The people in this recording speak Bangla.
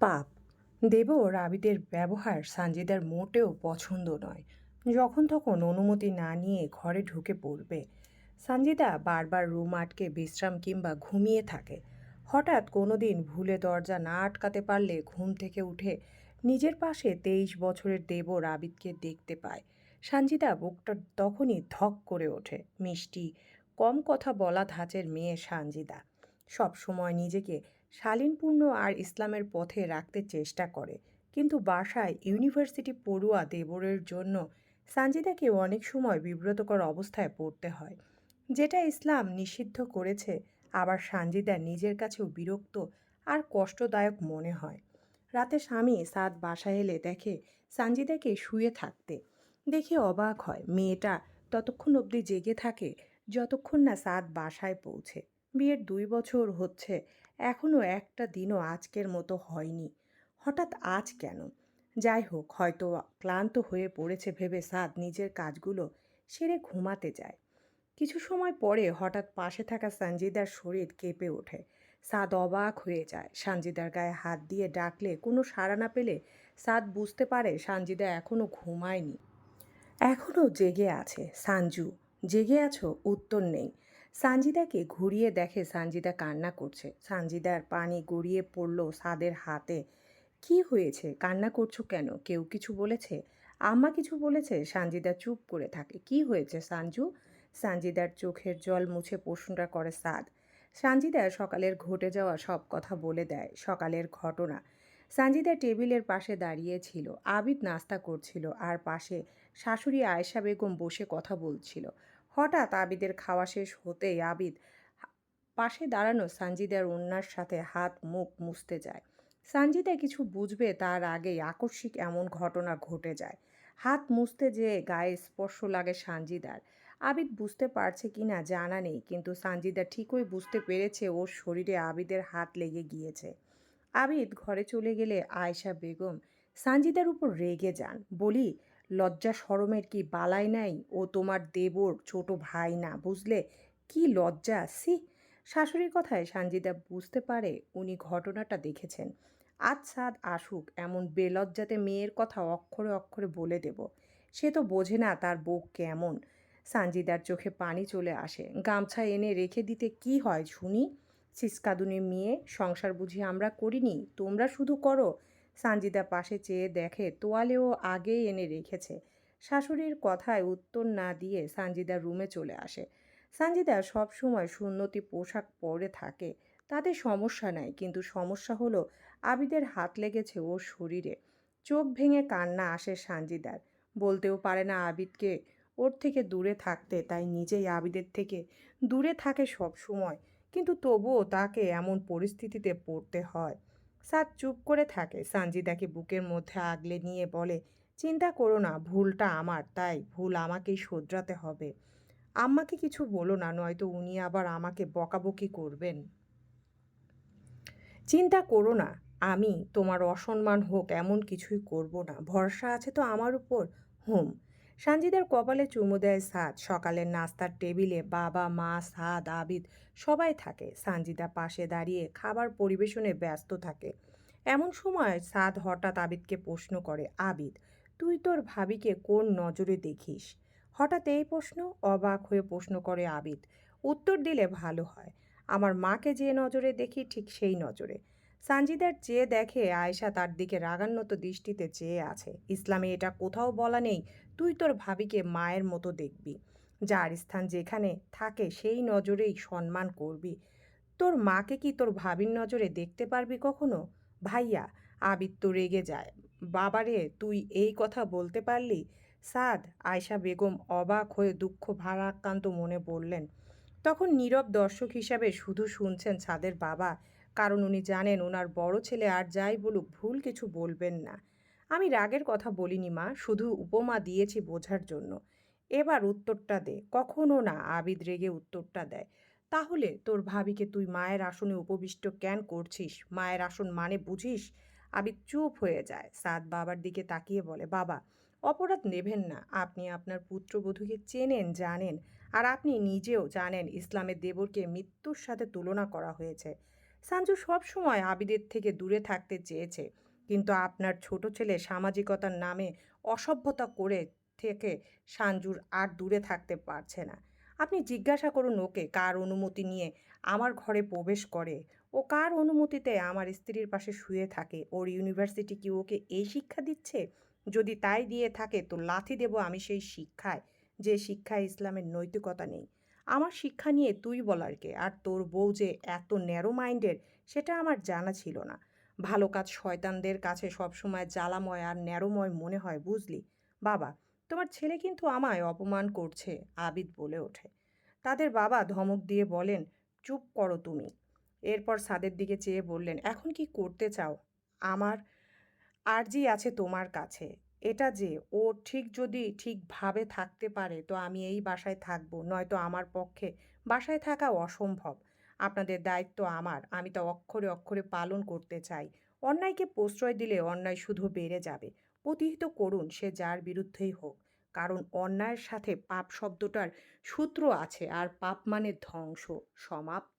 পাপ। দেব রাবিদের ব্যবহার সানজিদার মোটেও পছন্দ নয়। যখন তখন অনুমতি না নিয়ে ঘরে ঢুকে পড়বে। সানজিদা বারবার রুম আটকে বিশ্রাম কিংবা ঘুমিয়ে থাকে। হঠাৎ কোনো দিন ভুলে দরজা না আটকাতে পারলে ঘুম থেকে উঠে নিজের পাশে তেইশ বছরের দেব রাবিদকে দেখতে পায়। সানজিদা বুকটা তখনই ধক করে ওঠে। মিষ্টি, কম কথা বলা ধাঁচের মেয়ে সানজিদা। সব সময় নিজেকে শালীনপূর্ণ আর ইসলামের পথে রাখতে চেষ্টা করে। কিন্তু বাসায় ইউনিভার্সিটি পড়ুয়া দেবরের জন্য সানজিদাকে অনেক সময় বিব্রতকর অবস্থায় পড়তে হয়। যেটা ইসলাম নিষিদ্ধ করেছে, আবার সানজিদা নিজের কাছেও বিরক্ত আর কষ্টদায়ক মনে হয়। রাতে স্বামী সাদ বাসায় এলে দেখে সানজিদাকে শুয়ে থাকতে। দেখে অবাক হয়, মেয়েটা ততক্ষণ অবধি জেগে থাকে, যতক্ষণ না সাদ বাসায় পৌঁছে। বিয়ের দুই বছর হচ্ছে এখনও একটা দিনও আজকের মতো হয়নি। হঠাৎ আজ কেন? যাই হোক, হয়তো ক্লান্ত হয়ে পড়েছে ভেবে সাদ নিজের কাজগুলো সেরে ঘুমাতে যায়। কিছু সময় পরে হঠাৎ পাশে থাকা সঞ্জিদার শরীর কেঁপে ওঠে। সাদ অবাক হয়ে যায়। সানজিদার গায়ে হাত দিয়ে ডাকলে কোনো সাড়া না পেলে সাদ বুঝতে পারে সানজিদা এখনও ঘুমায়নি। এখনও জেগে আছে। সাঞ্জু জেগে আছো? উত্তর নেই। সানজিদাকে ঘুরিয়ে দেখে সানজিদা কান্না করছে। সানজিদার পানি গড়িয়ে পড়ল সাদের হাতে। কি হয়েছে? কান্না করছ কেন? কেউ কিছু বলেছে? আম্মা কিছু বলেছে? সানজিদা চুপ করে থাকে। কি হয়েছে সানজু? সানজিদার চোখের জল মুছে প্রশ্নটা করে সাদ। সানজিদা সকালের ঘটে যাওয়া সব কথা বলে দেয়, সকালের ঘটনা। সানজিদা টেবিলের পাশে দাঁড়িয়েছিল আবিদ নাস্তা করছিল আর পাশে শাশুড়ি আয়েশা বেগম বসে কথা বলছিল। হঠাৎ আবিদের খাওয়া শেষ হতেই আবিদ পাশে দাঁড়ানো সানজিদার অন্যার সাথে হাত মুখ মুছতে যায়। সানজিদা কিছু বুঝবে তার আগেই আকস্মিক এমন ঘটনা ঘটে যায়। হাত মুছতে যেয়ে গায়ে স্পর্শ লাগে সানজিদার। আবিদ বুঝতে পারছে কি না জানা নেই, কিন্তু সানজিদা ঠিকই বুঝতে পেরেছে ওর শরীরে আবিদের হাত লেগে গিয়েছে। আবিদ ঘরে চলে গেলে আয়েশা বেগম সানজিদার উপর রেগে যান। বলি লজ্জা শরমের কি বালাই নাই? ও তোমার দেবর ছোট ভাই না, বুঝলে? কি লজ্জা সি শাশুড়ির কথায় সানজিদা বুঝতে পারে উনি ঘটনাটা দেখেছেন। আজ সাদ আসুক, এমন বেলজ্জাতে মেয়ের কথা অক্ষরে অক্ষরে বলে দেব। সে তো বোঝে না তার বউ কেমন। সানজিদার চোখে পানি চলে আসে। গামছা এনে রেখে দিতে কি হয় শুনি সিসকাদুনি মেয়ে, সংসার বুঝি আমরা করিনি? তোমরা শুধু করো। সানজিদা পাশে চেয়ে দেখে তোয়ালেও আগেই এনে রেখেছে। শাশুড়ির কথায় উত্তর না দিয়ে সানজিদা রুমে চলে আসে। সানজিদা সবসময় সুন্নতি পোশাক পরে থাকে। তাতে সমস্যা নাই, কিন্তু সমস্যা হলো আবিদের হাত লেগেছে ওর শরীরে। চোখ ভেঙে কান্না আসে সানজিদার। বলতেও পারে না আবিদকে, ওর থেকে দূরে থাকতে। তাই নিজেই আবিদের থেকে দূরে থাকে সব সময় কিন্তু তবুও তাকে এমন পরিস্থিতিতে পড়তে হয়। সাদ চুপ করে থাকে। সানজিদাকে বুকের মধ্যে আগলে নিয়ে বলে, চিন্তা করো না, ভুলটা আমার, তাই ভুল আমাকেই শোধরাতে হবে। আম্মাকে কিছু বলো না, নয়তো উনি আবার আমাকে বকাবকি করবেন। চিন্তা করো না, আমি তোমার অসম্মান হোক, এমন কিছুই করব না। ভরসা আছে তো আমার উপর? হুম সানজিদার কপালে চুমু দেয় সাদ। সকালের নাস্তার টেবিলে বাবা, মা, সাদ, আবিদ সবাই থাকে। সানজিদা পাশে দাঁড়িয়ে খাবার পরিবেশনে ব্যস্ত থাকে। এমন সময় সাদ হঠাৎ আবিদকে প্রশ্ন করে, আবিদ, তুই তোর ভাবিকে কোন নজরে দেখিস? হঠাৎ এই প্রশ্ন অবাক হয়ে প্রশ্ন করে আবিদ। উত্তর দিলে ভালো হয়। আমার মাকে যে নজরে দেখি ঠিক সেই নজরে। সানজিদার চেয়ে দেখে আয়েশা তার দিকে রাগান্বিত দৃষ্টিতে চেয়ে আছে। ইসলামে এটা কোথাও বলা নেই, তুই তোর ভাবিকে মায়ের মতো দেখবি। যার স্থান যেখানে থাকে সেই নজরেই সম্মান করবি। তোর মাকে কি তোর ভাবির নজরে দেখতে পারবি কখনো? ভাইয়া, আবিদ তো রেগে যায়। বাবারে, তুই এই কথা বলতে পারলি? সাদ, আয়শা বেগম অবাক হয়ে দুঃখ ভারাক্রান্ত মনে বললেন, তখন নীরব দর্শক হিসাবে শুধু শুনছেন সাদের বাবা কারণ উনি জানেন ওনার বড় ছেলে আর যাই বলুক ভুল কিছু বলবেন না। আমি রাগের কথা বলিনি মা, শুধু উপমা দিয়েছি বোঝার জন্য। এবার উত্তরটা দে। কখনো না, আবিদ রেগে উত্তরটা দেয়। তাহলে তোর ভাবিকে তুই মায়ের আসনে উপবিষ্ট কেন করছিস? মায়ের আসন মানে বুঝিস? আবিদ চুপ হয়ে যায়। সাদ বাবার দিকে তাকিয়ে বলে, বাবা, অপরাধ নেবেন না। আপনি আপনার পুত্রবধূকে চেনেন, জানেন। আর আপনি নিজেও জানেন ইসলামের দেবরকে মৃত্যুর সাথে তুলনা করা হয়েছে। সঞ্জু সবসময় আবিদের থেকে দূরে থাকতে চেয়েছে। কিন্তু আপনার ছোট ছেলে সামাজিকতার নামে অসভ্যতা করে থেকে সাঞ্জুর আর দূরে থাকতে পারছে না। আপনি জিজ্ঞাসা করুন ওকে কার অনুমতি নিয়ে আমার ঘরে প্রবেশ করে। ও কার অনুমতিতে আমার স্ত্রীর পাশে শুয়ে থাকে? ওর ইউনিভার্সিটি কি ওকে এই শিক্ষা দিচ্ছে? যদি তাই দিয়ে থাকে তো লাথি দেব আমি সেই শিক্ষায়, যে শিক্ষায় ইসলামের নৈতিকতা নেই। আমার শিক্ষা নিয়ে তুই বলার কে? আর তোর বউ যে এত ন্যারো মাইন্ডের সেটা আমার জানা ছিল না। ভালো কাজ শয়তানদের কাছে সবসময় জ্বালাময় আর ন্যারোময় মনে হয়, বুঝলি? বাবা, তোমার ছেলে কিন্তু আমায় অপমান করছে, আবিদ বলে ওঠে। তাদের বাবা ধমক দিয়ে বলেন, চুপ করো তুমি। এরপর সাদের দিকে চেয়ে বললেন, এখন কি করতে চাও? আমার আর্জি আছে তোমার কাছে। এটা যে ও ঠিক যদি ঠিকভাবে থাকতে পারে, তো আমি এই বাসায় থাকব। নয়তো আমার পক্ষে বাসায় থাকা অসম্ভব। আপনাদের দায়িত্ব আমার। আমি তা অক্ষরে অক্ষরে পালন করতে চাই। অন্যায়কে প্রশ্রয় দিলে অন্যায় শুধু বেড়ে যাবে। প্রতিহিত করুন, সে যার বিরুদ্ধেই হোক। কারণ অন্যায়ের সাথে পাপ শব্দটার সূত্র আছে, আর পাপ মানে ধ্বংস, সমাপ্ত।